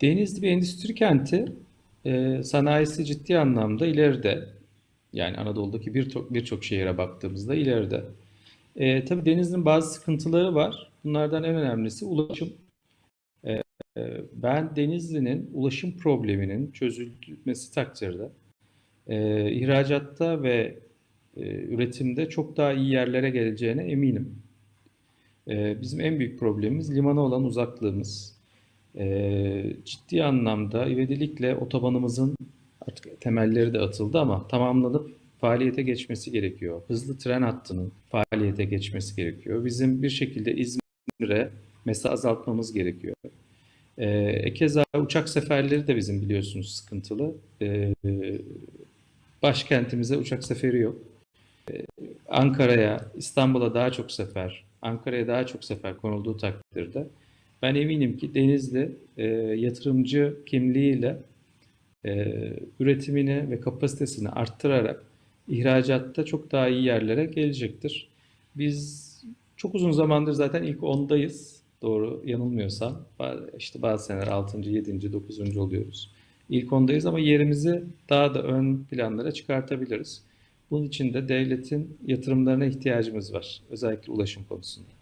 Denizli bir endüstri kenti. E, sanayisi ciddi anlamda ileride. Yani Anadolu'daki birçok birçok şehire baktığımızda ileride. E, tabii Denizli'nin bazı sıkıntıları var. Bunlardan en önemlisi ulaşım. E, e, ben Denizli'nin ulaşım probleminin çözülmesi takdirde e, ihracatta ve e, üretimde çok daha iyi yerlere geleceğine eminim. E, bizim en büyük problemimiz limana olan uzaklığımız. E, ciddi anlamda ivedilikle otobanımızın artık temelleri de atıldı ama tamamlanıp faaliyete geçmesi gerekiyor. Hızlı tren hattının faaliyete geçmesi gerekiyor. Bizim bir şekilde İzmir'e mesafe azaltmamız gerekiyor. E, keza uçak seferleri de bizim biliyorsunuz sıkıntılı. E, başkentimize uçak seferi yok. Ankara'ya, İstanbul'a daha çok sefer, Ankara'ya daha çok sefer konulduğu takdirde ben eminim ki Denizli e, yatırımcı kimliğiyle e, üretimini ve kapasitesini arttırarak ihracatta çok daha iyi yerlere gelecektir. Biz çok uzun zamandır zaten ilk ondayız. Doğru yanılmıyorsam. İşte bazı seneler 6. 7. 9. oluyoruz. İlk ondayız ama yerimizi daha da ön planlara çıkartabiliriz. Bunun için de devletin yatırımlarına ihtiyacımız var. Özellikle ulaşım konusunda.